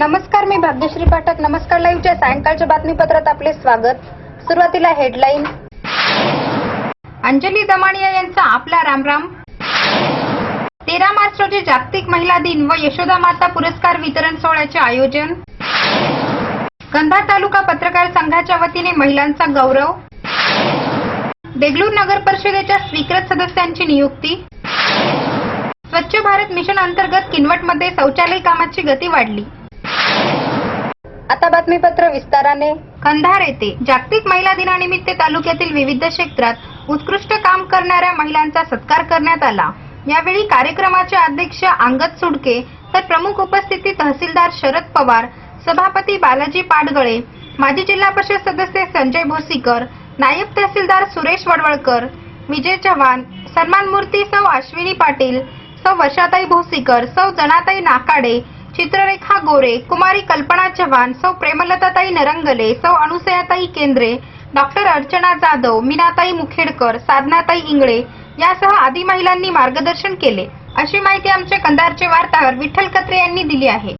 नमस्कार मी भाग्यश्री पाठक. नमस्कार लाईव्हच्या सायंकाळच्या बातमीपत्रात आपले स्वागत. सुरुवातीला हेडलाईन. अंजली दमानिया यांचा आपला रामराम. तेरा मार्च रोजी जागतिक महिला दिन व यशोदा माता पुरस्कार वितरण सोहळ्याचे आयोजन. कंधार तालुका पत्रकार संघाच्या वतीने महिलांचा गौरव. देगलूर नगर परिषदेच्या स्वीकृत सदस्यांची नियुक्ती. स्वच्छ भारत मिशन अंतर्गत किनवटमध्ये शौचालय कामाची गती वाढली. आता बातमीपत्र विस्ताराने. कंधार येथे. जागतिक महिला दिनानिमित्त तालुक्यातील विविध क्षेत्रात उत्कृष्ट काम करणाऱ्या महिलांचा सत्कार करण्यात आला. यावेळी कार्यक्रमाचे अध्यक्ष अंगद सुडके तर प्रमुख उपस्थिती तहसीलदार शरद पवार सभापती बालाजी पाडगळे माजी जिल्हा परिषद सदस्य संजय भोसीकर नायब तहसीलदार सुरेश वडवळकर विजय चव्हाण सन्मान मूर्ती सौ अश्विनी पाटील सौ वशाताई भोसीकर सौ जनाताई नाकाडे चित्ररेखा गोरे कुमारी कल्पना चव्हाण सौ प्रेमलताताई नरंगले सौ अनुसयाताई केंद्रे डॉक्टर अर्चना जाधव मीनाताई मुखेडकर साधनाताई इंगळे यासह आदी महिलांनी मार्गदर्शन केले. अशी माहिती आमचे कंधारचे वार्ताहर विठ्ठल कत्रे यांनी दिली आहे.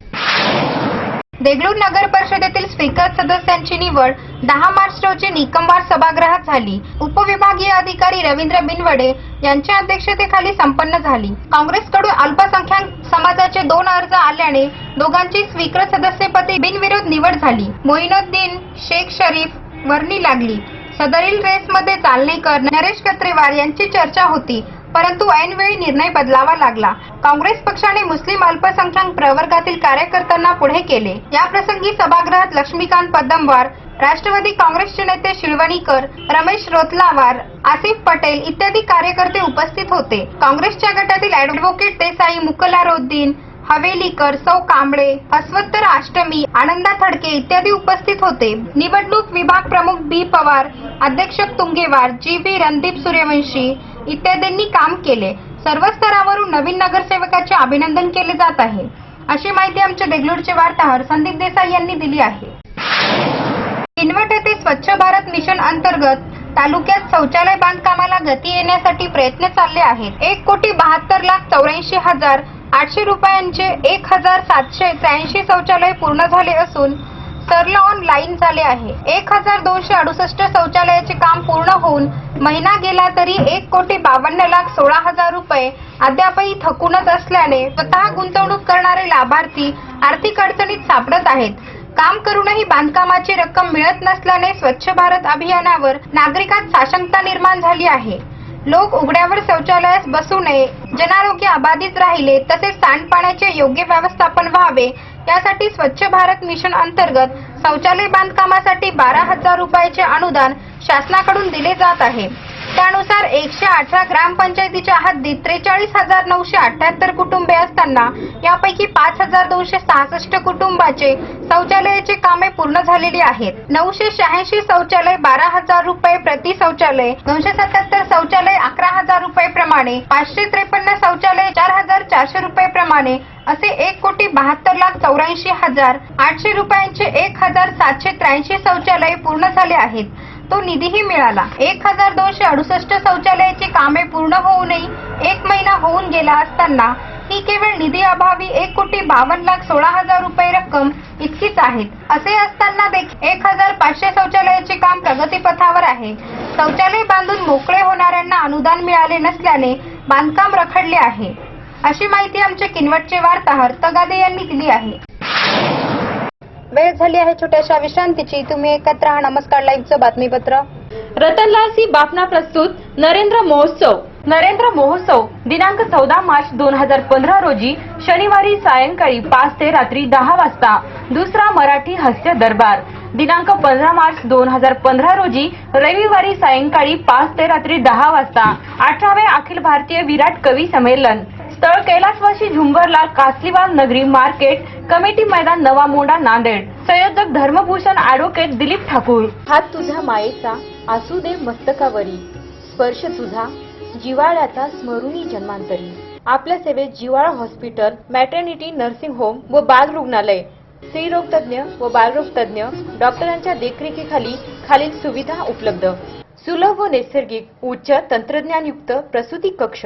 देगलूर नगर परिषदेतील स्पीकर सदस्यांची निवड दहा मार्च रोजी निकमवार सभागृहात झाली. उपविभागीय अधिकारी रवींद्र बिनवडे यांच्या अध्यक्षतेखाली संपन्न झाली. काँग्रेसकडून अल्पसंख्याक समाजाचे दोन अर्ज आल्याने दोघांची स्वीकृत सदस्यपदी बिनविरोध निवड झाली. मोहिनुद्दीन शेख शरीफ वर्णी लागली. सदरील रेसमध्ये चालणेकर नरेश कत्रेवार यांची चर्चा होती परंतु ऐनवेळी निर्णय बदलावा लागला. काँग्रेस पक्षाने मुस्लिम अल्पसंख्याक प्रवर्गातील कार्यकर्त्यांना पुढे केले. या प्रसंगी सभागृहात लक्ष्मीकांत पद्मवार राष्ट्रवादी काँग्रेसचे नेते शिळवणीकर रमेश रोतलावार आसिफ पटेल इत्यादी कार्यकर्ते उपस्थित होते. काँग्रेसच्या गटातील ऍडव्होकेट देसाई मुकलारोद्दीन हवेलीकर सौ कांबळे अस्वत्तर अष्टमी आनंदा थडके इत्यादी उपस्थित होते. निवडणूक विभाग प्रमुख बी पवार अध्यक्षक तुंगेवार जी बी रणदीप सूर्यवंशी इत्यादींनी काम केले. सर्व स्तरावरून नवीन नगरसेवकाचे अभिनंदन केले जात आहे. अशी माहिती आमच्या देगलूरचे वार्ताहर संदीप देसाई यांनी दिली आहे. किनवट येथे स्वच्छ भारत मिशन अंतर्गत तालुक्यात शौचालय बांधकामाला गती येण्यासाठी प्रयत्न चालले आहेत. एक कोटी बहात्तर लाख चौऱ्याऐंशी हजार आठशे रुपयांचे एक हजार सातशे त्र्याऐंशी शौचालय पूर्ण झाले असून सरला ऑनलाईन झाले आहे. एक हजार दोनशे अडुसष्ट शौचालयाचे काम पूर्ण होऊन महिना गेला तरी एक कोटी बावन्न लाख सोळा हजार रुपये अद्यापही थकूनच असल्याने स्वतः गुंतवणूक करणारे लाभार्थी आर्थिक अडचणीत सापडत आहेत. काम करूनही बांधकामाची रक्कम मिळत नसल्याने स्वच्छ भारत अभियानावर नागरिकात साशंकता निर्माण झाली आहे. लोक उघड्यावर शौचालयास बसू नये जनारोग्य अबाधित राहिले तसेच सांडपाण्याचे योग्य व्यवस्थापन व्हावे यासाठी स्वच्छ भारत मिशन अंतर्गत शौचालय बांधकामासाठी बारा हजार रुपयाचे अनुदान शासनाकडून दिले जात आहे. त्यानुसार एकशे अठरा ग्रामपंचायतीच्या हद्दीत त्रेचाळीस हजार नऊशे अठ्याहत्तर कुटुंबे असताना यापैकी पाच हजार दोनशे सहासष्ट कुटुंबाचे शौचालयाची कामे पूर्ण झालेली आहेत. नऊशे शहाऐंशी शौचालय बारा हजार रुपये प्रति शौचालय दोनशे सत्याहत्तर शौचालय अकरा हजार रुपये प्रमाणे पाचशे त्रेपन्न शौचालय चार हजार चारशे रुपये प्रमाणे असे एक कोटी बहात्तर लाख चौऱ्याऐंशी हजार आठशे रुपयांचे एक हजार सातशे त्र्याऐंशी शौचालय पूर्ण झाले आहेत. तो निधीही मिळाला. एक हजार दोनशे अडुसष्ट शौचालयाची कामे पूर्ण होऊनही एक महिना होऊन गेला असताना ही केवळ निधी अभावी एक कोटी बावन्न लाख सोळा हजार रुपये रक्कम इतकीच आहेत असे असताना देखील एक हजार पाचशे शौचालयाचे काम प्रगतीपथावर आहे. शौचालय बांधून मोकळे होणाऱ्यांना अनुदान मिळाले नसल्याने बांधकाम रखडले आहे. अशी माहिती आमचे किनवटचे वार्ताहर तगादे यांनी दिली आहे. वेळ झाली आहे छोट्याशा विश्रांतीची. तुम्ही एकत्र हा नमस्कार लाईव्हचं बातमीपत्र. रतनलालसी बापना प्रस्तुत नरेंद्र महोत्सव. नरेंद्र महोत्सव दिनांक चौदा मार्च दोन हजार पंधरा रोजी शनिवारी सायंकाळी पाच ते रात्री दहा वाजता दुसरा मराठी हास्य दरबार. दिनांक पंधरा मार्च दोन हजार पंधरा रोजी रविवारी सायंकाळी पाच ते रात्री दहा वाजता अठरावे अखिल भारतीय विराट कवी संमेलन. स्थळ कैलासवासी झुंबरलाल कासलीवाल नगरी मार्केट कमिटी मैदान नवा मोंडा नांदेड. संयोजक धर्मभूषण ॲडव्होकेट दिलीप ठाकूर. हात तुझा मायेचा आसू दे मस्तकावरी. स्पर्श तुझा जिवाळ्याचा स्मरुणी जन्मांतरी. आपल्या सेवेत जिवाळा हॉस्पिटल मॅटर्निटी नर्सिंग होम व बाल रुग्णालय. स्त्रीरोग तज्ञ व बालरोग तज्ञ डॉक्टरांच्या देखरेखीखाली खालील सुविधा उपलब्ध. सुलभ व नैसर्गिक उच्च तंत्रज्ञानयुक्त प्रसूती कक्ष.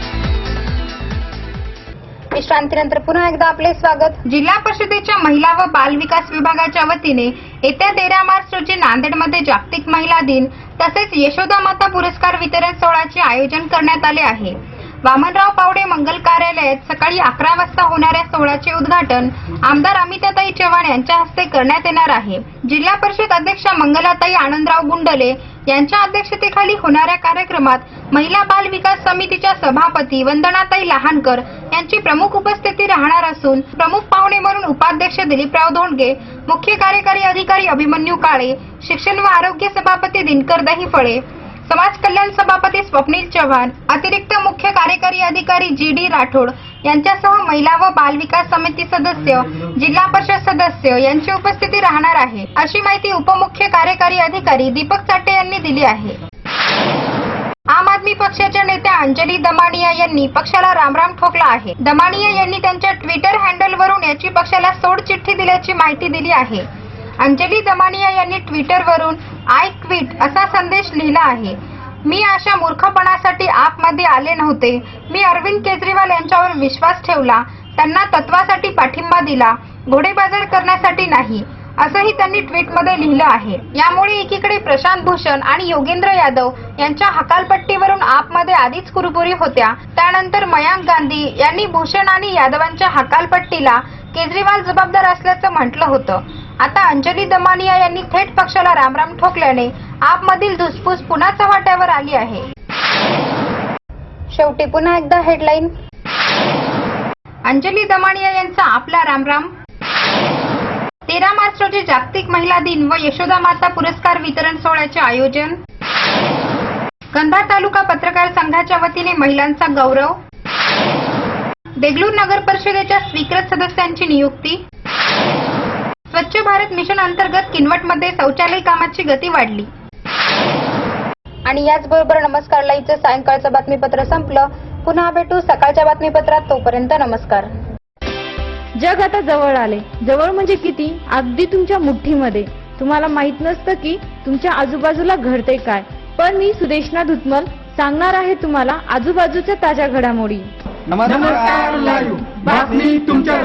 विश्रांतीनंतर पुन्हा एकदा आपले स्वागत. जिल्हा परिषदेच्या महिला व बाल विकास विभागाच्या वतीने येत्या तेरा मार्च रोजी नांदेडमध्ये जागतिक महिला दिन तसेच यशोदा माता पुरस्कार वितरण सोहळ्याचे आयोजन करण्यात आले आहे. वामनराव पावडे मंगल कार्यालयात सकाळी अकरा वाजता होणाऱ्या सोहळ्याचे उद्घाटन आमदार अमिताताई चव्हाण यांच्या हस्ते करण्यात येणार आहे. जिल्हा परिषद अध्यक्षा मंगलाताई आनंदराव गुंडले यांच्या अध्यक्षतेखाली होणाऱ्या कार्यक्रमात महिला बाल विकास समितीच्या सभापती वंदनाताई लहानकर यांची प्रमुख उपस्थिती राहणार असून प्रमुख पाहुणे म्हणून उपाध्यक्ष दिलीपराव धोंडगे मुख्य कार्यकारी अधिकारी अभिमन्यू काळे शिक्षण व आरोग्य सभापती दिनकर दहिफळे समाज कल्याण सभापती स्वप्नील चव्हाण अतिरिक्त मुख्य कार्यकारी अधिकारी जी डी राठोड यांच्यासह महिला व बाल विकास समिती सदस्य जिल्हा परिषद सदस्य यांची उपस्थिती राहणार आहे. अशी माहिती उपमुख्य कार्यकारी अधिकारी दीपक चाटे यांनी दिली आहे. आम आदमी पक्षाच्या नेत्या अंजली दमानिया यांनी पक्षाला रामराम ठोकला आहे. दमानिया यांनी त्यांच्या ट्विटर हँडलवरून याची पक्षाला सोड चिठ्ठी दिल्याची माहिती दिली आहे. अंजली दमानिया यांनी ट्विटरवरून आय क्विट असा संदेश लिहिला आहे. मी अशा मूर्खपणासाठी आपमध्ये आले नव्हते. मी अरविंद केजरीवाल यांच्यावर विश्वास ठेवला. त्यांना तत्वासाठी पाठिंबा दिला. घोडेबाजार करण्यासाठी नाही. असंही त्यांनी ट्विटमध्ये लिहिलं आहे. यामुळे एकीकडे प्रशांत भूषण आणि योगेंद्र यादव यांच्या हकालपट्टीवरून आपमध्ये आधीच कुरबुरी होत्या. त्यानंतर मयांक गांधी यांनी भूषण आणि यादवांच्या हकालपट्टीला केजरीवाल जबाबदार असल्याचं म्हटलं होतं. आता अंजली दमानिया यांनी थेट पक्षाला रामराम ठोकल्याने आपमधील धुसफूस पुन्हा चव्हाट्यावर आली आहे. शेवटी पुन्हा एकदा हेडलाईन अंजली दमानिया यांचा आपला रामराम. तेरा मार्च रोजी जागतिक महिला दिन व यशोदा माता पुरस्कार वितरण सोहळ्याचे आयोजन. कंधार तालुका पत्रकार संघाच्या वतीने महिलांचा गौरव. देगलूर नगर परिषदेच्या स्वीकृत सदस्यांची नियुक्ती. स्वच्छ भारत मिशन अंतर्गत किनवटमध्ये शौचालय कामाची गती वाढली. आणि याचबरोबर नमस्कार लाईव्हचं सायंकाळचं बातमीपत्र संपलं. पुन्हा भेटू सकाळच्या बातमीपत्रात. तोपर्यंत नमस्कार. जग आता जवळ आले. जवळ म्हणजे किती? अगदी तुमच्या मुठ्ठीमध्ये. तुम्हाला माहीत नसतं की तुमच्या आजूबाजूला घडते काय. पण मी सुदेशना धुतमल सांगणार आहे तुम्हाला आजूबाजूच्या ताज्या घडामोडी. नमस्कार लाईव्ह. बातमी तुमच्या